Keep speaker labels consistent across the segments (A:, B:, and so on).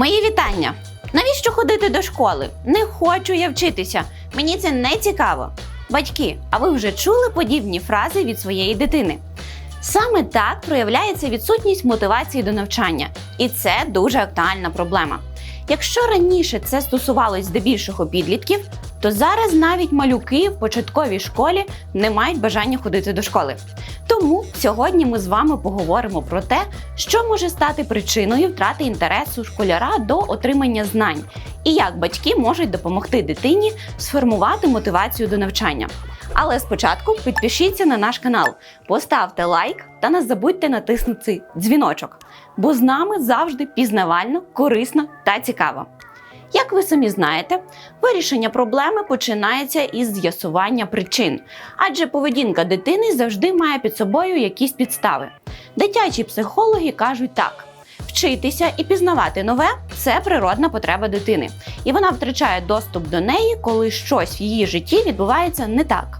A: Мої вітання! Навіщо ходити до школи? Не хочу я вчитися. Мені це не цікаво. Батьки, а ви вже чули подібні фрази від своєї дитини? Саме так проявляється відсутність мотивації до навчання, і це дуже актуальна проблема. Якщо раніше це стосувалось здебільшого підлітків, то зараз навіть малюки в початковій школі не мають бажання ходити до школи. Тому сьогодні ми з вами поговоримо про те, що може стати причиною втрати інтересу школяра до отримання знань, і як батьки можуть допомогти дитині сформувати мотивацію до навчання. Але спочатку підпишіться на наш канал, поставте лайк та не забудьте натиснути дзвіночок, бо з нами завжди пізнавально, корисно та цікаво. Як ви самі знаєте, вирішення проблеми починається із з'ясування причин, адже поведінка дитини завжди має під собою якісь підстави. Дитячі психологи кажуть так: вчитися і пізнавати нове це природна потреба дитини, і вона втрачає доступ до неї, коли щось в її житті відбувається не так.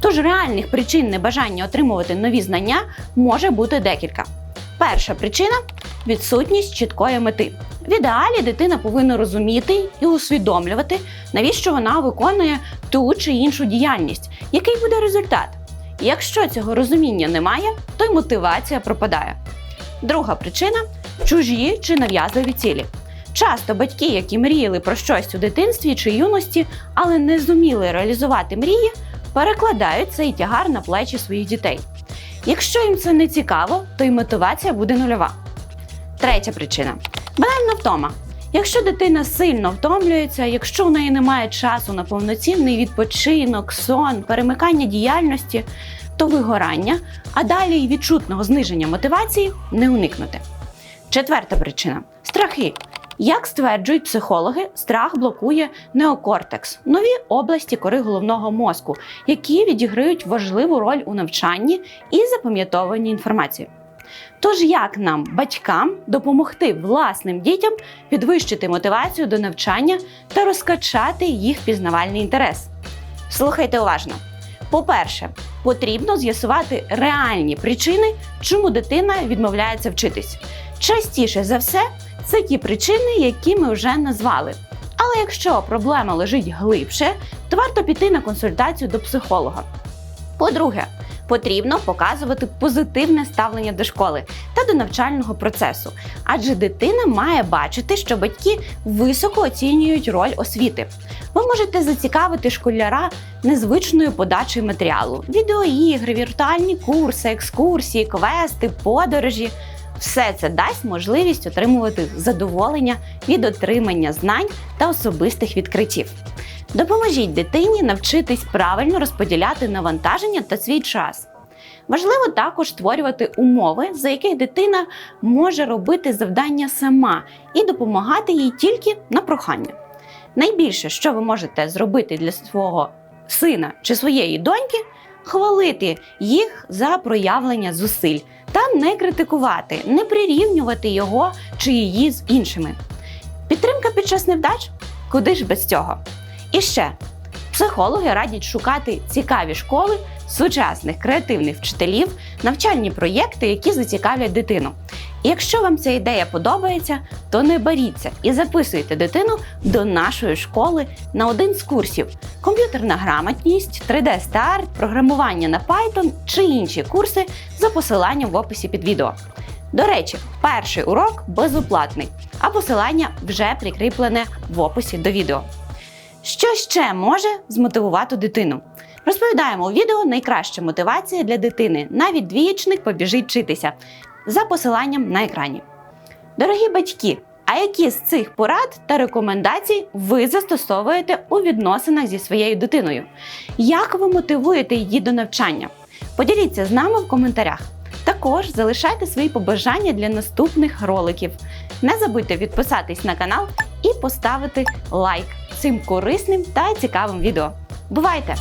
A: Тож реальних причин небажання отримувати нові знання може бути декілька. Перша причина відсутність чіткої мети. В ідеалі дитина повинна розуміти і усвідомлювати, навіщо вона виконує ту чи іншу діяльність, який буде результат. Якщо цього розуміння немає, то й мотивація пропадає. Друга причина чужі чи нав'язливі цілі. Часто батьки, які мріяли про щось у дитинстві чи юності, але не зуміли реалізувати мрії, перекладають цей тягар на плечі своїх дітей. Якщо їм це не цікаво, то й мотивація буде нульова. Третя причина банальна втома. Якщо дитина сильно втомлюється, якщо в неї немає часу на повноцінний відпочинок, сон, перемикання діяльності, то вигорання, а далі й відчутного зниження мотивації не уникнути. Четверта причина страхи. Як стверджують психологи, страх блокує неокортекс, нові області кори головного мозку, які відіграють важливу роль у навчанні і запам'ятовуванні інформації. Тож як нам, батькам, допомогти власним дітям підвищити мотивацію до навчання та розкачати їх пізнавальний інтерес? Слухайте уважно. По-перше, потрібно з'ясувати реальні причини, чому дитина відмовляється вчитись. Частіше за все, це ті причини, які ми вже назвали. Але якщо проблема лежить глибше, то варто піти на консультацію до психолога. По-друге, потрібно показувати позитивне ставлення до школи та до навчального процесу, адже дитина має бачити, що батьки високо оцінюють роль освіти. Ви можете зацікавити школяра незвичною подачею матеріалу: відеоігри, віртуальні курси, екскурсії, квести, подорожі. Все це дасть можливість отримувати задоволення від отримання знань та особистих відкриттів. Допоможіть дитині навчитись правильно розподіляти навантаження та свій час. Важливо також створювати умови, за яких дитина може робити завдання сама і допомагати їй тільки на прохання. Найбільше, що ви можете зробити для свого сина чи своєї доньки, хвалити їх за проявлення зусиль та не критикувати, не прирівнювати його чи її з іншими. Підтримка під час невдач? Куди ж без цього? І ще психологи радять шукати цікаві школи, сучасних креативних вчителів, навчальні проєкти, які зацікавлять дитину. І якщо вам ця ідея подобається, то не боріться і записуйте дитину до нашої школи на один з курсів: комп'ютерна грамотність, 3D-старт, програмування на Python чи інші курси за посиланням в описі під відео. До речі, перший урок безоплатний, а посилання вже прикріплене в описі до відео. Що ще може змотивувати дитину? Розповідаємо у відео найкраща мотивація для дитини. Навіть двієчник побіжить вчитися за посиланням на екрані. Дорогі батьки, а які з цих порад та рекомендацій ви застосовуєте у відносинах зі своєю дитиною? Як ви мотивуєте її до навчання? Поділіться з нами в коментарях. Також залишайте свої побажання для наступних роликів. Не забудьте підписатись на канал і поставити лайк цим корисним та цікавим відео. Бувайте!